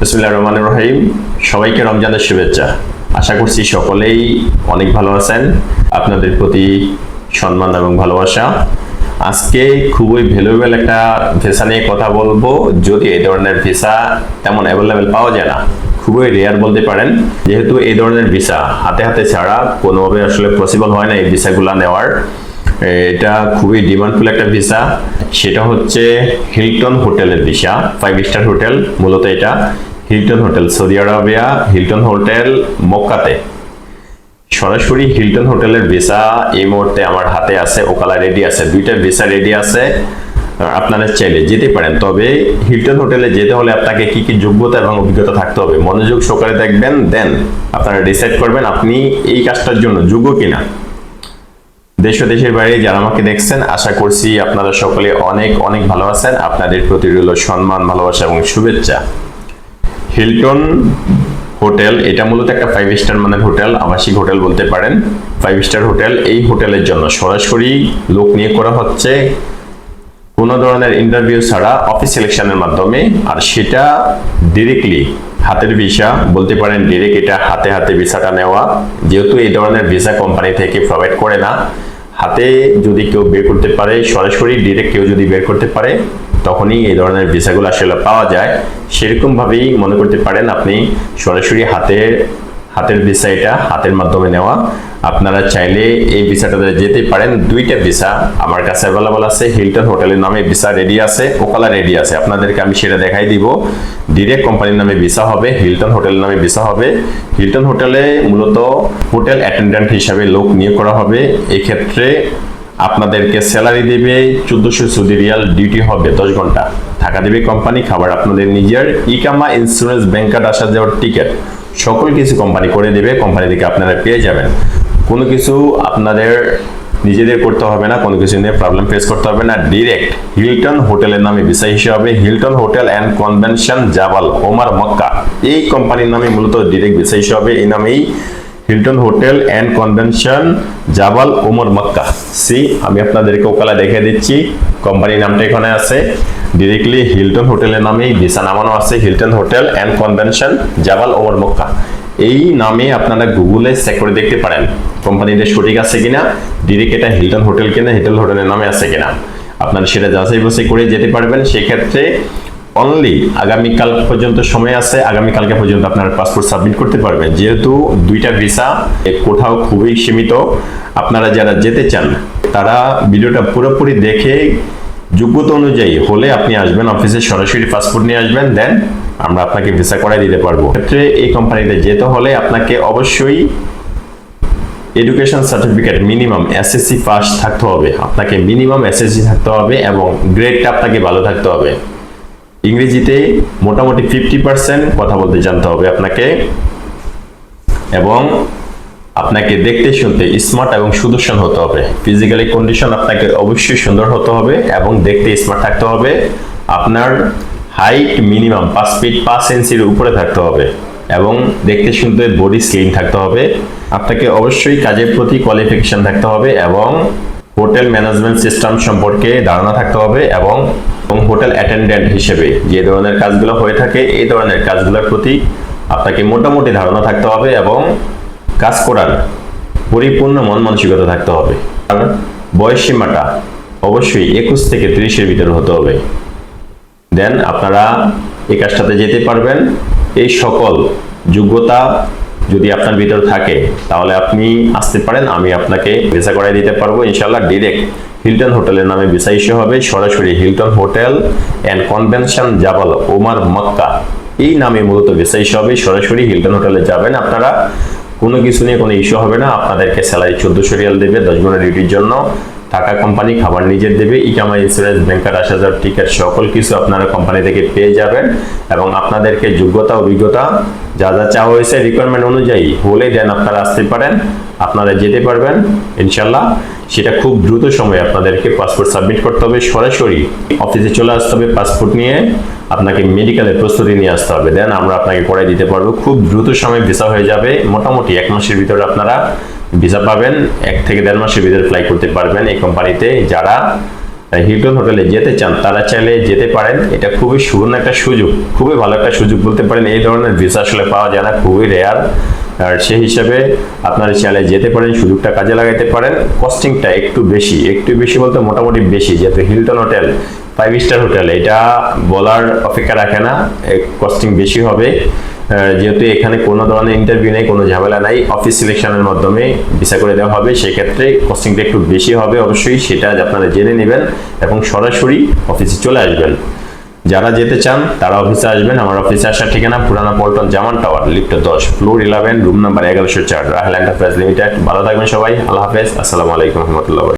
বিসমুল্লাহ রহমান রহিম। সবাইকে রমজানের শুভেচ্ছা। আশা করছি সকলেই অনেক ভালো আছেন। আপনাদের প্রতি সম্মান এবং ভালোবাসা। আজকে খুবই ভ্যালুয়েবল একটা ভিসা নিয়ে কথা বলব। যদি এই ধরনের ভিসা তেমন অ্যাভেলেবেল পাওয়া যায় না, খুবই রেয়ার বলতে পারেন। যেহেতু এই ধরনের ভিসা হাতে হাতে ছাড়া কোনোভাবে আসলে পসিবল হয় না এই ভিসাগুলো নেওয়ার। এটা খুবই ডিমান্ডফুল একটা ভিসা। সেটা হচ্ছে হিলটন হোটেলের ভিসা ফাইভ স্টার হোটেল মূলত এটা। Hilton hotel Saudi Arabia Hilton hotel মক্কাতে সরাসরি হিলটন হোটেলের ভিসা এই মুহূর্তে আমার হাতে আছে ওকালা রেডি আছে। দুইটা ভিসা রেডি আছে আপনারা চাইলে যেতে পারেন। তবে হিলটন হোটেলে যেতে হলে আপনাকে কি কি যোগ্যতা এবং অভিজ্ঞতা থাকতে হবে? মনোযোগ সহকারে দেখবেন দেন আপনারা ডিসাইড করবেন আপনি এই কাজটার জন্য যোগ্য কিনা। দেশ ও দেশের বাইরে যারা আমাকে দেখছেন, আশা করছি আপনারা সকলে অনেক অনেক ভালো আছেন। আপনাদের প্রতি রইল সম্মান, ভালোবাসা এবং শুভেচ্ছা। হিলটন হোটেল, এটা মূলত একটা ফাইভ স্টার মানের হোটেল, আবাসিক হোটেল বলতে পারেন। ফাইভ স্টার হোটেল, এই হোটেলের জন্য সরাসরি লোক নিয়ে করা হচ্ছে। কোনো ধরনের ইন্টারভিউ ছাড়া অফিস সিলেকশনের মাধ্যমে, আর সেটা ডিরেক্টলি হাতের ভিসা, বলতে পারেন ডিরেক্ট এটা হাতে হাতে ভিসাটা নেওয়া। যেহেতু এই ধরনের ভিসা কোম্পানি থেকে প্রোভাইড করে না, হাতে যদি কেউ বের করতে পারে, সরাসরি ডিরেক্ট কেউ যদি বের করতে পারে তখনই এই ধরনের ভিসাগুলো আসলে পাওয়া যায়। সেরকম ভাবেই মনে করতে পারেন আপনি সরাসরি হাতের হাতের ভিসা এটা, হাতের মাধ্যমে নেওয়া। আপনারা চাইলে এই ভিসাটাতে যেতে পারেন। দুইটা ভিসা আমার কাছে অ্যাভেলেবল আছে। হিলটন হোটেলের নামে ভিসা রেডি আছে ওকালা রেডি আছে। আপনাদেরকে আমি সেটা দেখাই দিব। ডিরেক্ট কোম্পানির নামে ভিসা হবে হিলটন হোটেলের নামে ভিসা হবে। হিলটন হোটেলে মূলত হোটেল অ্যাটেন্ডেন্ট হিসাবে লোক নিয়োগ করা হবে। এক্ষেত্রে আপনাদেরকে স্যালারি দেবে চোদ্দশো সৌদি রিয়াল ডিউটি হবে দশ ঘণ্টা। থাকা দেবে কোম্পানি খাবার আপনাদের নিজের। ইকামা ইন্স্যুরেন্স ব্যাংক কার্ড আসা যাওয়ার টিকিট সকল কিছু কোম্পানি করে দেবে কোম্পানি থেকে আপনারা পেয়ে যাবেন। কোনো কিছু আপনাদের নিজেদের করতে হবে না, কোনো কিছু নিয়ে প্রবলেম ফেস করতে হবে না। ডিরেক্ট হিলটন হোটেলের নামে ভিসা হিসেবে হিলটন হোটেল অ্যান্ড কনভেনশন জাবাল ওমার মক্কা। এই কোম্পানির নামে মূলত ডিরেক্ট ভিসা হিসেবে এই নামেই হিলটন হোটেল অ্যান্ড কনভেনশন জাবাল ওমর মক্কা সি আমি আপনাদেরকে ওকালা দেখে দিচ্ছি। কোম্পানির নামটা এখানে আছে। ডিরেক্টলি হিলটন হোটেলের নামেই ভিসা নামানো আছে। হিলটন হোটেল অ্যান্ড কনভেনশন জাবাল ওমর মক্কা এই নামে আপনারা গুগলে চেক করে দেখতে পারেন। কোম্পানিটা সঠিক আছে কিনা? ডিরেক্ট এটা হিলটন হোটেল কিনা? হিলটন হোটেলের নামে আছে কিনা? আপনারা সেটা যাচাই বাছাই করে যেতে পারবেন। সেক্ষেত্রে অনলি আগামীকাল পর্যন্ত সময় আছে, আগামীকালকে পর্যন্ত আপনার পাসপোর্ট সাবমিট করতে পারবেন। যেহেতু দুইটা ভিসা কোথাও খুবই সীমিত, আপনারা যারা যেতে চান, তারা ভিডিওটা পুরোপুরি দেখে যোগ্যতা অনুযায়ী হলে আপনি আসবেন অফিসে সরাসরি পাসপোর্ট নিয়ে আসবেন দেন আমরা আপনাকে ভিসা করাই দিতে পারব। ক্ষেত্রে এই কোম্পানিতে যেতে হলে আপনাকে অবশ্যই education certificate minimum SSC pass থাকতে হবে। আপনাকে মিনিমাম এসএসসি থাকতে হবে এবং গ্রেডটা আপনাকে ভালো থাকতে হবে। ইংরেজিতে মোটামুটি ফিফটি পার্সেন্ট কথা বলতে জানতে হবে আপনাকে। এবং আপনাকে দেখতে শুনতে স্মার্ট এবং সুদর্শন হতে হবে। ফিজিক্যালি কন্ডিশন আপনাকে অবশ্যই সুন্দর হতে হবে এবং দেখতে স্মার্ট থাকতে হবে। আপনার হাইট মিনিমাম পাঁচ ফিট পাঁচ ইঞ্চির উপরে থাকতে হবে এবং দেখতে শুনতে বডি স্লিম থাকতে হবে। আপনাকে অবশ্যই কাজের প্রতি কোয়ালিফিকেশন থাকতে হবে এবং হোটেল ম্যানেজমেন্ট সিস্টেম সম্পর্কে ধারণা থাকতে হবে এবং এবং হোটেল অ্যাটেন্ডেন্ট হিসেবে যে ধরনের কাজগুলো হয়ে থাকে, এই ধরনের কাজগুলোর প্রতি আপনাকে মোটামুটি ধারণা থাকতে হবে এবং কাজ করার পরিপূর্ণ মন মানসিকতা থাকতে হবে। আর বয়স সীমাটা অবশ্যই একুশ থেকে ত্রিশের ভিতরে হতে হবে। দেন আপনারা এই কাজটাতে যেতে পারবেন। এই সকল যোগ্যতা যদি আপনার ভিতর থাকে, তাহলে আপনি আসতে পারেন, আমি আপনাকে ভিসা করাই দিতে পারব ইনশাল্লাহ ডিরেক্ট হিলটন হোটেলের নামে ভিসা হবে সরাসরি হিলটন হোটেল অ্যান্ড কনভেনশন জাবাল ওমার মক্কা এই নামে মূলত ভিসা হবে সরাসরি হিলটন হোটেলে যাবেন আপনারা। কোনো কিছু নিয়ে কোনো ইস্যু হবে না। আপনাদেরকে স্যালারি চোদ্দোশো রিয়াল দেবে, দশ গুণের ডিউটির জন্য। টাকা কোম্পানি খাবার নিজের দেবে, ইকামা ইন্স্যুরেন্স, ব্যাংকার আসা যাওয়ার টিকিট, সকল কিছু আপনারা কোম্পানি থেকে পেয়ে যাবেন এবং আপনাদেরকে যোগ্যতা, অভিজ্ঞতা যা যা চাওয়া হয়েছে রিকোয়ারমেন্ট অনুযায়ী হলে দেন আপনারা আসতে পারেন, আপনারা যেতে পারবেন ইনশাল্লাহ সেটা খুব দ্রুত সময়ে আপনাদেরকে পাসপোর্ট সাবমিট করতে হবে, সরাসরি অফিসে চলে আসতে হবে পাসপোর্ট নিয়ে আপনাকে মেডিকেলের প্রস্তুতি নিয়ে আসতে হবে। দেন আমরা আপনাকে করাই দিতে পারব। খুব দ্রুত সময়ে ভিসা হয়ে যাবে, মোটামুটি এক মাসের ভিতরে আপনারা ভিসা পাবেন, এক থেকে দেড় মাসের ভিতরে ফ্লাই করতে পারবেন এই কোম্পানিতে যারা হিলটন হোটেলে যেতে চান, তারা চাইলে যেতে পারেন। এটা খুবই সুবর্ণ একটা সুযোগ, খুবই ভালো একটা সুযোগ বলতে পারেন। এই ধরনের ভিসা আসলে পাওয়া যায় না, খুবই রেয়ার আর সেই হিসাবে আপনারা চাইলে যেতে পারেন, সুযোগটা কাজে লাগাইতে পারেন। কস্টিংটা একটু বেশি একটু বেশি বলতে মোটামুটি বেশি, যেহেতু Hilton hotel five star hotel এটা বলার অপেক্ষা রাখে না কস্টিং বেশি হবে। যেহেতু এখানে কোনো ধরনের ইন্টারভিউ নেই, কোনো ঝামেলা নাই অফিস সিলেকশনের মাধ্যমে ভিসা করে দেওয়া হবে, সেক্ষেত্রে কস্টিংটা একটু বেশি হবে অবশ্যই, সেটা আপনারা জেনে নেবেন এবং সরাসরি অফিসে চলে আসবেন। যারা যেতে চান, তারা অফিসে আসবেন। আমার অফিসে আসার ঠিকানা পুরানা পল্টন জামান টাওয়ার লিফট দশ ফ্লোর ইলেভেন রুম নাম্বার এগারোশো চার, রাহেল এন্টারপ্রাইজ লিমিটেড ভালো থাকবেন সবাই, আল্লাহ হাফেজ। আসসালামু আলাইকুম রহমতুল্লাহ